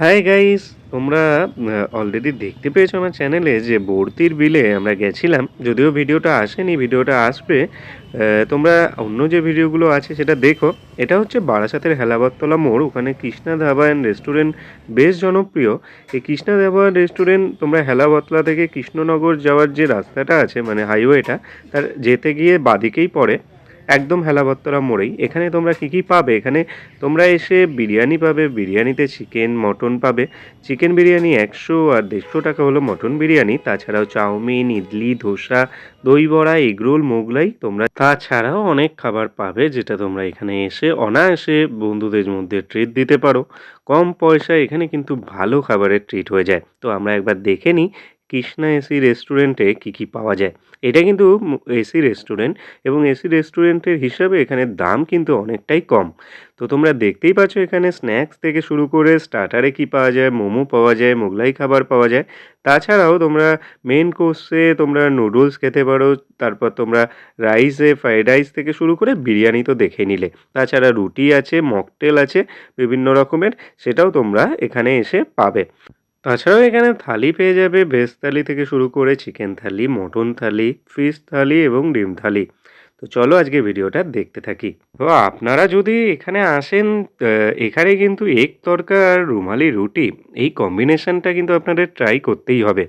Hi guys তোমরা already দেখতে পেয়েছ আমার চ্যানেলে যে বর্তির বিলে আমরা গেছিলাম, যদিও ভিডিওটা আসেনি, ভিডিওটা আসবে। তোমরা অন্য যে ভিডিওগুলো আছে সেটা দেখো। এটা হচ্ছে বারাসাতের হেলাবরতলা মোড়, ওখানে কৃষ্ণা ধাবা অ্যান্ড রেস্টুরেন্ট বেশ জনপ্রিয়। এই কৃষ্ণা ধাবা রেস্টুরেন্ট তোমরা হেলাবতলা থেকে কৃষ্ণনগর যাওয়ার যে রাস্তাটা আছে মানে হাইওয়েটা তার যেতে গিয়ে বাদিকেই পড়ে। একদম হেলাবত্তরা মোড়েই। এখানে তোমরা কী কী পাবে? এখানে তোমরা এসে বিরিয়ানি পাবে, বিরিয়ানিতে চিকেন, মটন পাবে। চিকেন বিরিয়ানি একশো আর দেড়শো টাকা হলো মটন বিরিয়ানি। তাছাড়াও চাউমিন, ইডলি, ধোসা দই বড়া এগরোল, মোগলাই তোমরা তাছাড়াও অনেক খাবার পাবে যেটা তোমরা এখানে এসে অনায়াসে বন্ধুদের মধ্যে ট্রিট দিতে পারো। কম পয়সায় এখানে কিন্তু ভালো খাবারের ট্রিট হয়ে যায়। তো আমরা একবার দেখে নিই কৃষ্ণা এসি রেস্টুরেন্টে কী কী পাওয়া যায়? এটা কিন্তু এসি রেস্টুরেন্ট এবং এসি রেস্টুরেন্টের হিসাবে এখানে দাম কিন্তু অনেকটাই কম। তো তোমরা দেখতেই পাচ্ছ এখানে স্ন্যাক্স থেকে শুরু করে স্টার্টারে কি পাওয়া যায়, মোমো পাওয়া যায়, মোগলাই খাবার পাওয়া যায়। তাছাড়াও তোমরা মেন কোর্সে তোমরা নুডলস খেতে পারো, তারপর তোমরা রাইসে, ফ্রাইড রাইস থেকে শুরু করে বিরিয়ানি তো দেখে নিলে। তাছাড়া রুটি আছে, মকটেল আছে, বিভিন্ন রকমের, সেটাও তোমরা এখানে এসে পাবে। তাছাড়াও এখানে থালি পেয়ে যাবে, ভেজ থালি থেকে শুরু করে chicken thali, mutton thali, fish thali এবং ডিম থালি। তো চলো আজকে ভিডিওটা দেখতে থাকি। তো আপনারা যদি এখানে আসেন এখানে কিন্তু এক তরকা আর রুমালি রুটি, এই কম্বিনেশনটা কিন্তু আপনাদের ট্রাই করতেই হবে।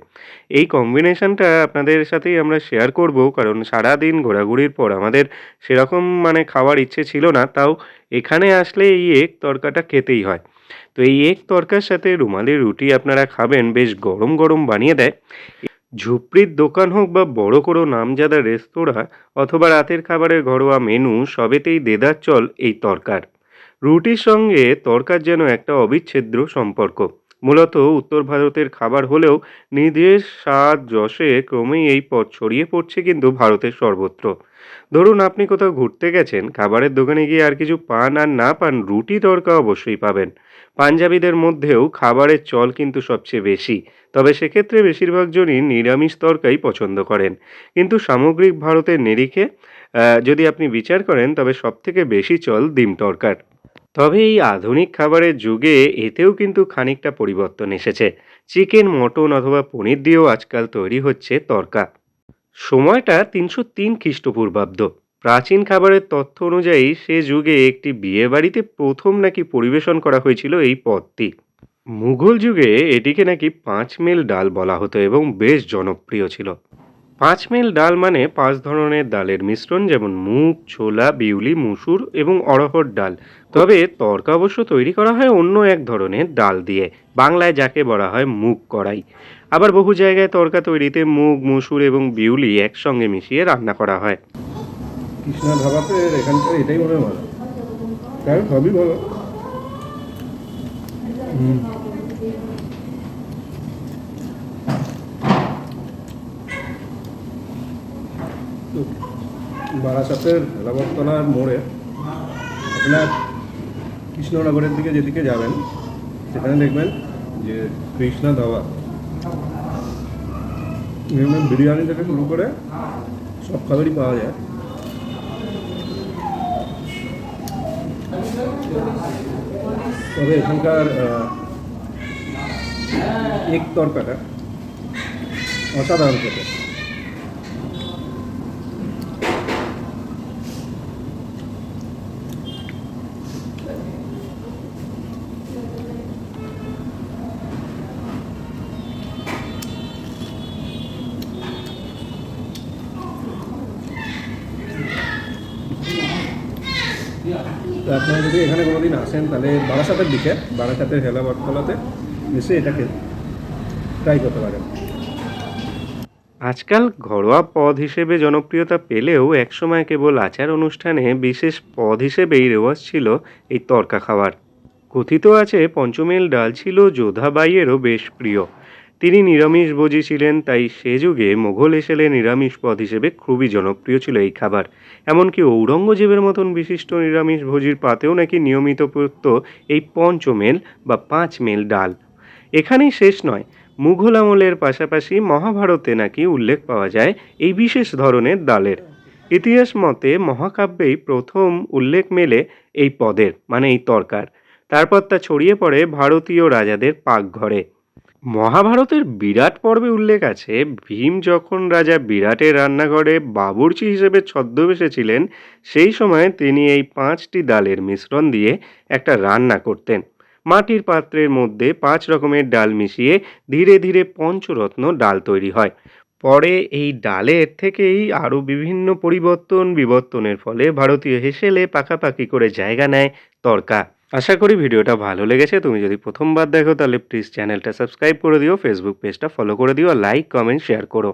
এই কম্বিনেশনটা আপনাদের সাথেই আমরা শেয়ার করব, কারণ সারাদিন ঘোরাঘুরির পর আমাদের সেরকম মানে খাওয়ার ইচ্ছে ছিল না, তাও এখানে আসলে এই এক তরকাটা খেতেই হয়। তো এই এক তরকার সাথে রুমালি রুটি আপনারা খাবেন, বেশ গরম গরম বানিয়ে দেয়। ঝুপড়ির দোকান হোক বা বড় কোনো নামজাদা রেস্তোরাঁ অথবা রাতের খাবারের ঘরোয়া মেনু, সবেতেই দেদার চল এই তরকার। রুটির সঙ্গে তরকার যেন একটা অবিচ্ছেদ্য সম্পর্ক। মূলত উত্তর ভারতের খাবার হলেও নিজের স্বাদ যশে ক্রমেই এই পথ ছড়িয়ে পড়ছে কিন্তু ভারতের সর্বত্র। ধরুন আপনি কোথাও ঘুরতে গেছেন, খাবারের দোকানে গিয়ে আর কিছু পান আর না পান, রুটি তরকা অবশ্যই পাবেন। পাঞ্জাবিদের মধ্যেও খাবারের চল কিন্তু সবচেয়ে বেশি। তবে সেক্ষেত্রে বেশিরভাগ জনই নিরামিষ তরকাই পছন্দ করেন। কিন্তু সামগ্রিক ভারতের নিরিখে যদি আপনি বিচার করেন, তবে সবথেকে বেশি চল ডিম তরকার। তবে এই আধুনিক খাবারের যুগে এতেও কিন্তু খানিকটা পরিবর্তন এসেছে। চিকেন, মটন অথবা পনির দিয়েও আজকাল তৈরি হচ্ছে তরকা। সময়টা তিনশো তিন খ্রিস্টপূর্বাব্দ। প্রাচীন খাবারের তথ্য অনুযায়ী সে যুগে একটি বিয়েবাড়িতে প্রথম নাকি পরিবেশন করা হয়েছিল এই পদটি। মুঘল যুগে এটিকে নাকি পাঁচ মেল ডাল বলা হতো এবং বেশ জনপ্রিয় ছিল। পাঁচ মেল ডাল মানে পাঁচ ধরনের ডালের মিশ্রণ যেমন মুগ, ছোলা, বিউলি, মুসুর এবং অড়হর ডাল। তবে তরকা অবশ্য তৈরি করা হয় অন্য এক ধরনের ডাল দিয়ে, বাংলায় যাকে বলা হয় মুগ কড়াই। আবার বহু জায়গায় তরকা তৈরিতে মুগ, মুসুর এবং বিউলি একসঙ্গে মিশিয়ে রান্না করা হয়। কৃষ্ণা ধাবাতে এখানকার এটাই মনে হয় কারণ সবই ভালো। হুম। বারাসাতের হেলাবরতলার মোড়ে আপনার কৃষ্ণনগরের দিকে যেদিকে যাবেন সেখানে দেখবেন যে কৃষ্ণা ধাবা। বিরিয়ানি থেকে শুরু করে সব খাবারই পাওয়া যায়। তবে এখানকার এক তরকাটা অসাধারণ খেতে। আপনারা যদি এখানে কোনোদিন আসেন, তাহলে বারাসাতের দিকে, বারাসাতের হেলা বটতলাতে এসে এটাকে ট্রাই করতে পারেন। আজকাল ঘরোয়া পদ হিসেবে জনপ্রিয়তা পেলেও একসময় কেবল আচার অনুষ্ঠানে বিশেষ পদ হিসেবেই রেওয়াজ ছিল এই তরকা খাওয়ার। কথিত আছে, পঞ্চমেল ডাল ছিল যোধাবাইয়েরও বেশ প্রিয়। তিনি নিরামিষভোজী ছিলেন, তাই সে যুগে মোঘল এসেলে নিরামিষ পদ হিসেবে খুবই জনপ্রিয় ছিল এই খাবার। এমনকি ঔরঙ্গজেবের মতন বিশিষ্ট নিরামিষভোজীর পাতেও নাকি নিয়মিত পড়ত এই পঞ্চমেল বা পাঁচ মেল ডাল। এখানেই শেষ নয়, মুঘল আমলের পাশাপাশি মহাভারতে নাকি উল্লেখ পাওয়া যায় এই বিশেষ ধরনের ডালের। ইতিহাস মতে মহাকাব্যেই প্রথম উল্লেখ মেলে এই পদের মানে এই তরকার। তারপর তা ছড়িয়ে পড়ে ভারতীয় রাজাদের পাকঘরে। মহাভারতের বিরাট পর্বে উল্লেখ আছে, ভীম যখন রাজা বিরাটের রান্নাঘরে বাবুর্চি হিসেবে ছদ্মবেশে ছিলেন, সেই সময় তিনি এই পাঁচটি ডালের মিশ্রণ দিয়ে একটা রান্না করতেন। মাটির পাত্রের মধ্যে পাঁচ রকমের ডাল মিশিয়ে ধীরে ধীরে পঞ্চরত্ন ডাল তৈরি হয়। পরে এই ডালের থেকেই আরও বিভিন্ন পরিবর্তন বিবর্তনের ফলে ভারতীয় হেসেলে পাকাপাকি করে জায়গা নেয় তরকা। আশা করি ভিডিওটা ভালো লেগেছে। তুমি যদি প্রথমবার দেখো তাহলে প্লিজ চ্যানেলটা সাবস্ক্রাইব করে দিও ফেসবুক পেজটা ফলো করে দিও লাইক কমেন্ট শেয়ার করো।